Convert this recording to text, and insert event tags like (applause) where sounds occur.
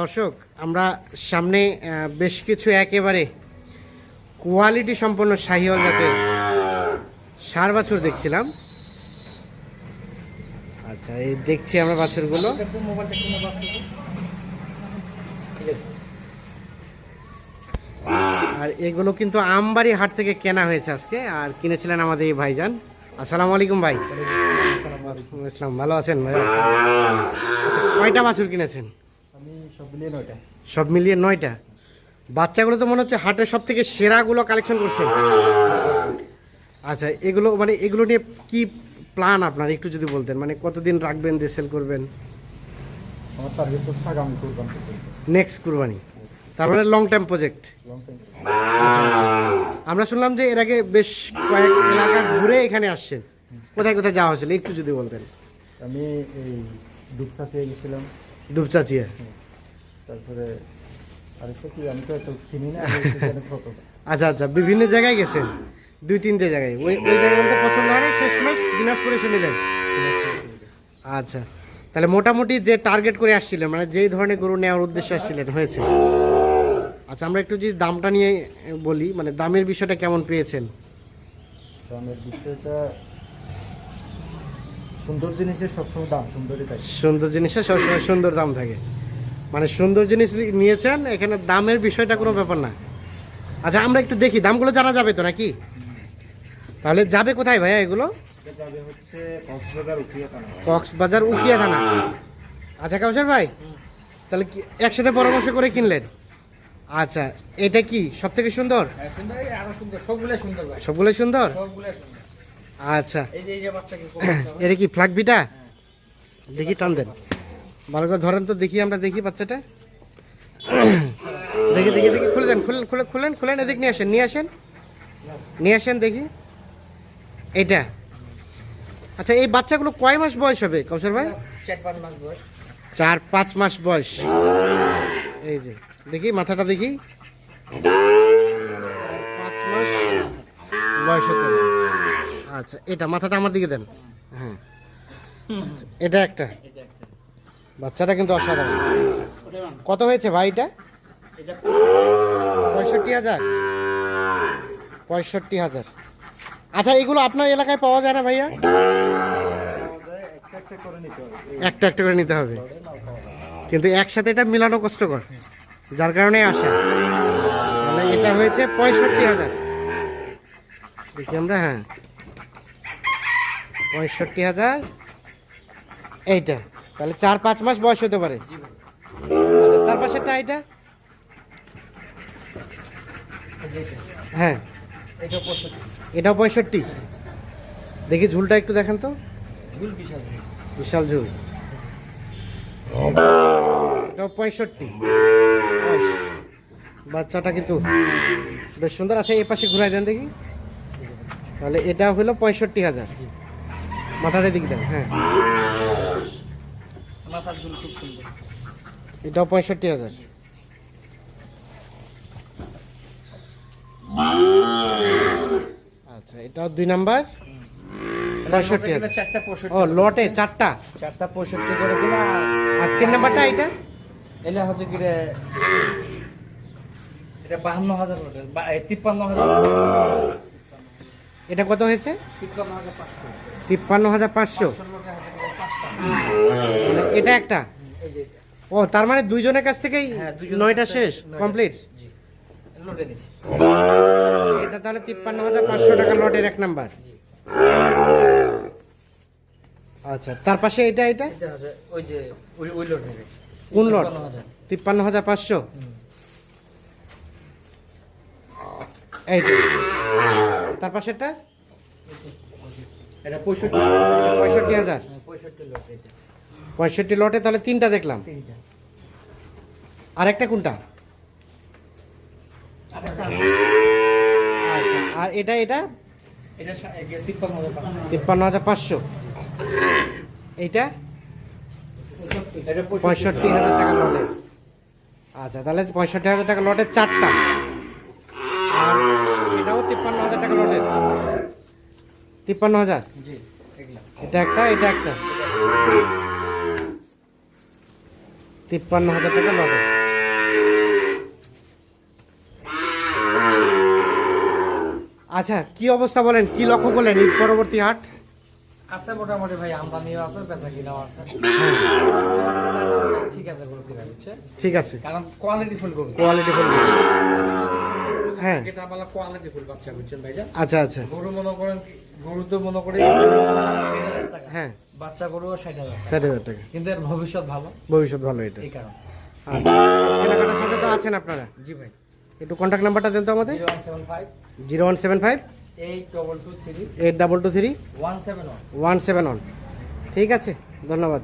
দর্শক আমরা সামনে বেশ কিছু একেবারে কোয়ালিটি সম্পন্ন শাহিওয়াল জাতের সার বাছুর দেখছিলাম। আচ্ছা এই দেখছি আমরা বাছুরগুলো। আর এগুলো কিন্তু আমবাড়ি হাট থেকে কেনা হয়েছে আজকে আর কিনেছিলেন আমাদের এই ভাইজান। আসসালামু আলাইকুম ভাই। আসসালাম। ভালো আছেন ভাই কয়টা বাছুর কিনেছেন? সব মিলিয়ে নয়টা। বাচ্চাগুলো তো মনে হচ্ছে হাটের সব থেকে সেরাগুলো কালেকশন করছেন আচ্ছা এগুলো মানে এগুলো নিয়ে কি প্ল্যান আপনার? একটু যদি বলতেন মানে কতদিন রাখবেন দিয়ে সেল করবেন? নেক্সট কুরবানি তারপরে লং টাইম প্রজেক্ট আমরা শুনলাম যে এর আগে বেশ কয়েক এলাকা ঘুরে এখানে আসছেন কোথায় কোথায় যাওয়া হয়েছিল? একটু যদি বলতেন। আমি এই ডুবসা গেছিলাম। দুপচাচিয়া। তারপরে আরেকটা কি আমি তো এত চিনি না কত। আচ্ছা আচ্ছা বিভিন্ন জায়গায় গেছেন? দুই তিনটে জায়গায়। ওই ওই জায়গাটা পছন্দ হয় না শেষ দিনাজপুরে এসে নিলেন। আচ্ছা তাহলে মোটামুটি যে টার্গেট করে আসছিলেন মানে যেই ধরনের গরু নেওয়ার উদ্দেশ্যে আসছিলেন হয়েছে। আচ্ছা আমরা একটু যদি দামটা নিয়ে বলি মানে দামের বিষয়টা কেমন পেয়েছেন? দামের বিষয়টা সুন্দর জিনিসের সবসময় দাম সুন্দরই থাকে। সুন্দর জিনিসের সবসময় সুন্দর দাম থাকে। মানে সুন্দর জিনিস নিয়েছেন এখানে দামের বিষয়টা কোনো ব্যাপার না। আচ্ছা আমরা একটু দেখি দামগুলো জানা যাবে তো নাকি? তাহলে যাবে কোথায় ভাইয়া এগুলো? কক্সবাজার উকিয়া থানা। আচ্ছা কাউসার ভাই তাহলে কি একসাথে পরামর্শ করে কিনলেন? আচ্ছা এটা কি সব থেকে সুন্দর হ্যাঁ, সবগুলোই সুন্দর আচ্ছা। (coughs) এটা কি ফ্ল্যাগ বিটা? দেখি টান দেন। ভালো করে ধরেন তো দেখি আমরা দেখি বাচ্চাটা। (coughs) দেখি দেখি দেখি খুলে দেন খুলেন খুলে খুলেন খুলেন এদিক নিয়ে আসেন নিয়ে আসেন। নিয়ে আসেন দেখি। এইটা। আচ্ছা এই বাচ্চাগুলো কয় মাস বয়স হবে কৌশল ভাই? চার পাঁচ মাস বয়স। এই যে দেখি মাথাটা দেখি। পাঁচ মাস বয়স আচ্ছা এটা মাথাটা আমার দিকে দেন। হ্যাঁ। আচ্ছা, এটা একটা। বাচ্চাটা কিন্তু অসাধারণ। কত হয়েছে ভাই এটা এটা পঁয়ষট্টি হাজার? পঁয়ষট্টি হাজার। আচ্ছা এগুলো আপনার এলাকায় পাওয়া যায় না ভাইয়া? একটা একটা করে নিতে হবে। একটা একটা করে নিতে হবে কিন্তু একসাথে এটা মিলানো কষ্টকর। যার কারণে আসে। মানে এটা হয়েছে পঁয়ষট্টি হাজার। দেখি আমরা হ্যাঁ। পঁয়ষট্টি হাজার। এইটা। তাহলে চার পাঁচ মাস বয়স হতে পারে। আচ্ছা তার পাশেরটা এইটা হ্যাঁ। এটাও পঁয়ষট্টি। দেখি ঝুলটা একটু দেখেন তো। বিশাল ঝুল। এটাও পঁয়ষট্টি। বাচ্চাটা কিন্তু বেশ সুন্দর। আছে এই পাশে ঘুরাই দেন দেখি। তাহলে এটা হলো পঁয়ষট্টি হাজার। মাথাটা দিক দেন হ্যাঁ। মাথার ঝুল খুব সুন্দর। এটাও পঁয়ষট্টি হাজার। আচ্ছা এটাও দুই নাম্বার? পঁয়ষট্টি চারটা ও লটে চারটা? চারটা পঁয়ষট্টি করে কিনা? আর তিন নাম্বারটা এটা? এটা হচ্ছে কি রে? এটা বাহান্ন হাজার তিপ্পান্ন হাজার এটা কত হয়েছে? তিপ্পান্ন হাজার পাঁচশো। তিপ্পান্ন হাজার পাঁচশো। এটা একটা? এই যে এটা। ও তার মানে দুইজনের কাছ থেকেই হ্যাঁ, নয়টা শেষ? কমপ্লিট? জি। লোডে নিছি এটা তাহলে তিপ্পান্ন হাজার পাঁচশো টাকা লটের এক নাম্বার। আচ্ছা তার পাশে এটা এটা এটা ওই যে ওই ওই কোন লট? তিপ্পান্ন হাজার। পাঁচশো? এই তার পাশেরটা? এটা পঁয়ষট্টি পঁয়ষট্টি হাজার। পঁয়ষট্টি লটে তাহলে তিনটা দেখলাম। আর একটা কোনটা? আচ্ছা আর এটা এটা? তিপ্পান্ন হাজার পাঁচশো। এইটা? পঁয়ষট্টি হাজার টাকা লটের আচ্ছা তাহলে পঁয়ষট্টি হাজার টাকা লটের চারটা। আর এটাও তিপ্পান্ন হাজার টাকা লটের তিপ্পান্ন হাজার? জি। এটা একটা এটা একটা। তিপ্পান্ন হাজার টাকা নগদ আচ্ছা কি অবস্থা বলেন? কি লক্ষ্য করলেন ঈদ পরবর্তী হাট? আছে মোটামুটি ভাই আমদানিও আছে বেচা কিনাও আছে ঠিক আছে গরু কিনা বুঝছে ঠিক আছে। কারণ কোয়ালিটি ফুল গরু কোয়ালিটি ফুল হ্যাঁ। এটা বলা কোয়ালিটি ফুল বাচ্চা বুঝছেন ভাইজান? আচ্ছা আচ্ছা। গরু মনে করেন কি- গরু তো মনে করে হ্যাঁ। বাচ্চা গরু ষাট হাজার ষাট হাজার টাকা। কিন্তু এর ভবিষ্যৎ ভালো? ভবিষ্যৎ ভালো এটা। এই কারণে। আচ্ছা। কেনাকাটার সাথে তো আছেন আপনারা? জি ভাই। একটু কন্ট্যাক্ট নাম্বারটা দেন তো আমাদের। Zero one seven five. Eight double two three. One seven one. ঠিক আছে। ধন্যবাদ।